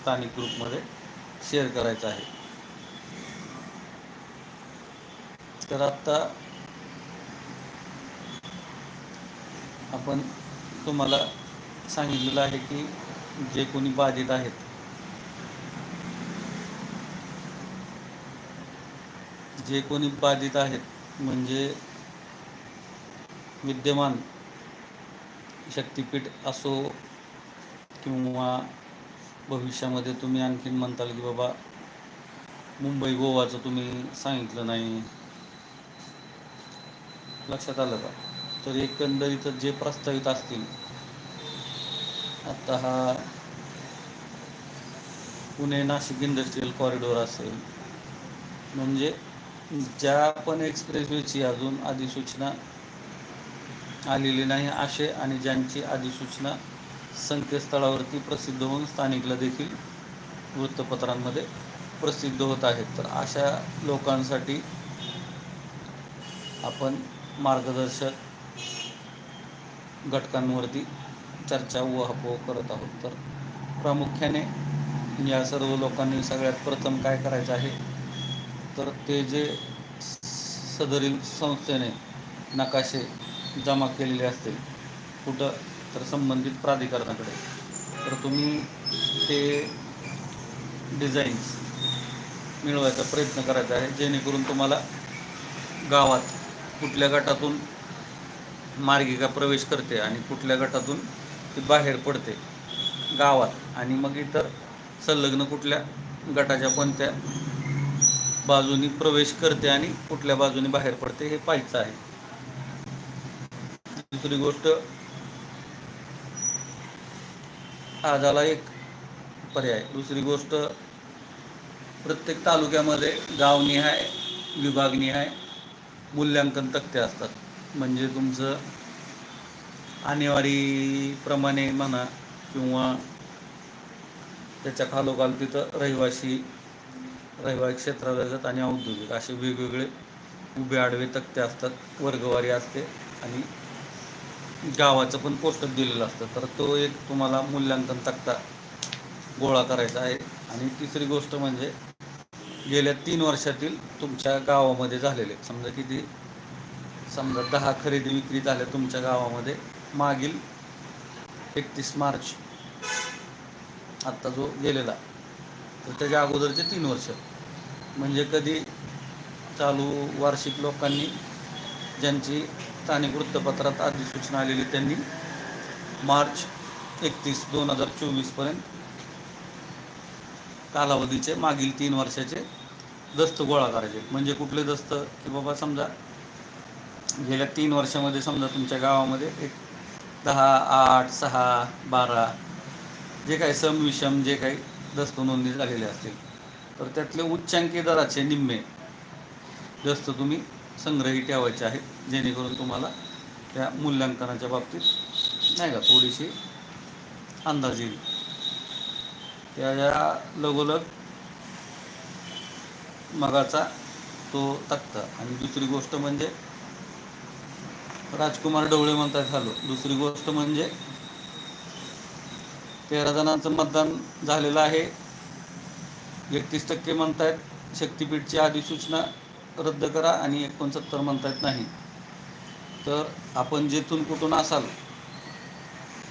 स्थानिक ग्रुपमध्ये शेअर करायचं आहे. तर आत्ता आपण तुम्हाला सांगितलेलं आहे की जे कोणी बाधित आहेत जे कोणी बाधित आहेत म्हणजे विद्यमान शक्तिपीठ असो किंवा भविष्यामध्ये तुम्ही आणखीन म्हणताल की बाबा मुंबई गोवाचं तुम्ही सांगितलं नाही. लक्षात आलं का? तर एकंदरीत जे प्रस्तावित असतील आता हा पुणे नाशिक इंडस्ट्रीयल कॉरिडॉर असेल म्हणजे ज्या पण एक्सप्रेसवेची अजून अधिसूचना आलेली नाही असे आणि ज्यांची अधिसूचना संकेतस्थळावरती प्रसिद्ध होऊन स्थानिकला देखील वृत्तपत्रांमध्ये प्रसिद्ध होत आहेत. तर अशा लोकांसाठी आपण मार्गदर्शक घटकांवरती चर्चा उहापोह करत आहोत. तर प्रामुख्याने या सर्व लोकांनी सगळ्यात प्रथम काय करायचं आहे? तर ते जे सदरील संस्थेने नकाशे जमा केलेले असतील कुठं तर संबंधित प्राधिकरणाकडे. तर तुम्ही ते डिझाईन्स मिळवायचा प्रयत्न करायचा आहे जेणेकरून तुम्हाला गावात कुठल्या गटातून मार्गिका प्रवेश करते आणि कुठल्या गटातून ती बाहेर पडते गावात. आणि मग इतर संलग्न कुठल्या गटाच्या कोणत्या बाजूनी प्रवेश करते आणि कुठल्या बाजूने बाहेर पडते हे पाहायचं आहे. दुसरी गोष्ट हा झाला एक पर्याय. दुसरी गोष्ट प्रत्येक तालुक्यामध्ये गावनिहाय विभागनिहाय मूल्यांकन तक्ते असतात. म्हणजे तुमचं आणेवारीप्रमाणे म्हणा किंवा त्याच्या खालोखाल तिथं रहिवासी रहिवासी क्षेत्रालगत आणि औद्योगिक असे वेगवेगळे उभे आडवे तक्ते असतात. वर्गवारी असते आणि गावाचं पण पोस्टर दिलेलं असतं. तर तो एक तुम्हाला मूल्यांकन तक्ता गोळा करायचा आहे. आणि तिसरी गोष्ट म्हणजे गेल्या तीन वर्षातील तुमच्या गावामध्ये झालेले समजा किती समजा दहा खरेदी विक्री झाल्या तुमच्या गावामध्ये मागील एकतीस मार्च आत्ता जो गेलेला तर त्याच्या अगोदरचे तीन वर्ष. म्हणजे कधी चालू वार्षिक लोकांनी ज्यांची स्थानिक वृत्तपत्रात अधिसूचना आलेली त्यांनी. मार्च एकतीस दोन हजार चोवीसपर्यंत कालावधीचे मागील तीन वर्षाचे दस्त गोळा करायचे. म्हणजे कुठले दस्त? की बाबा समजा गेल्या तीन वर्षामध्ये समजा तुमच्या गावामध्ये एक दहा आठ सहा बारा जे काही सम विषम जे काही दस्त नोंदणी झालेले असतील तर त्यातले उच्चांकी दराचे निम्मे दस्त तुम्ही संग्रही ठेवायचे आहेत जेणेकरून तुम्हाला त्या मूल्यांकनाच्या बाबतीत नाही का थोडीशी अंदाज येईल. त्या लगोलग मगाचा तो तक्ता. आणि दुसरी गोष्ट म्हणजे राजकुमार डवळे म्हणतात झालो दुसरी गोष्ट म्हणजे तेरा जणांचं मतदान झालेलं आहे. एकतीस टक्के म्हणतायत शक्तीपीठची अधिसूचना रद्द करा आणि एकोणसत्तर म्हणता येत नाही. तर आपण जेथून कुठून असाल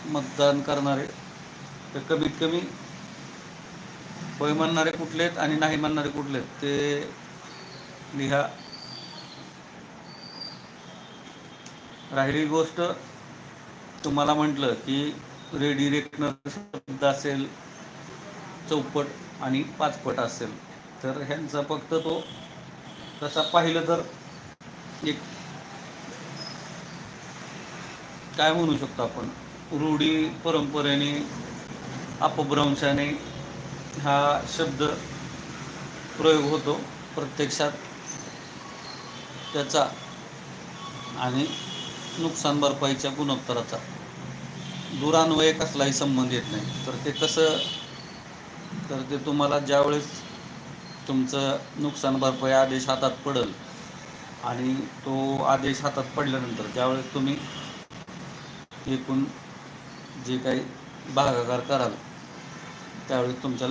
मतदान करणारे तर कमीत कमी होय म्हणणारे कुठले आहेत आणि नाही म्हणणारे कुठले आहेत ते लिहा. राहिली गोष्ट तुम्हाला म्हटलं की रेडी रेकनर शब्द असेल चौपट आणि पाचपट असेल. तर ह्यांचा फक्त तो तसा पाहिलं तर एक काय म्हणू शकतो आपण? रूढी परंपरेने अपभ्रंशाने हा शब्द प्रयोग होतो प्रत्यक्षात. त्याचा आणि नुकसान भरपाईच्या गुणोत्तराचा. दुरान्वय कसलाही संबंध येत नाही. तर ते कसं? तर ते तुम्हाला ज्यावेळेस तुमचं नुकसान भरपाई आदेश हातात पडेल. आणि तो आदेश हातात पडल्यानंतर ज्यावेळेस तुम्ही एकूण जे काही भागाकार कराल त्यावेळेस तुमच्या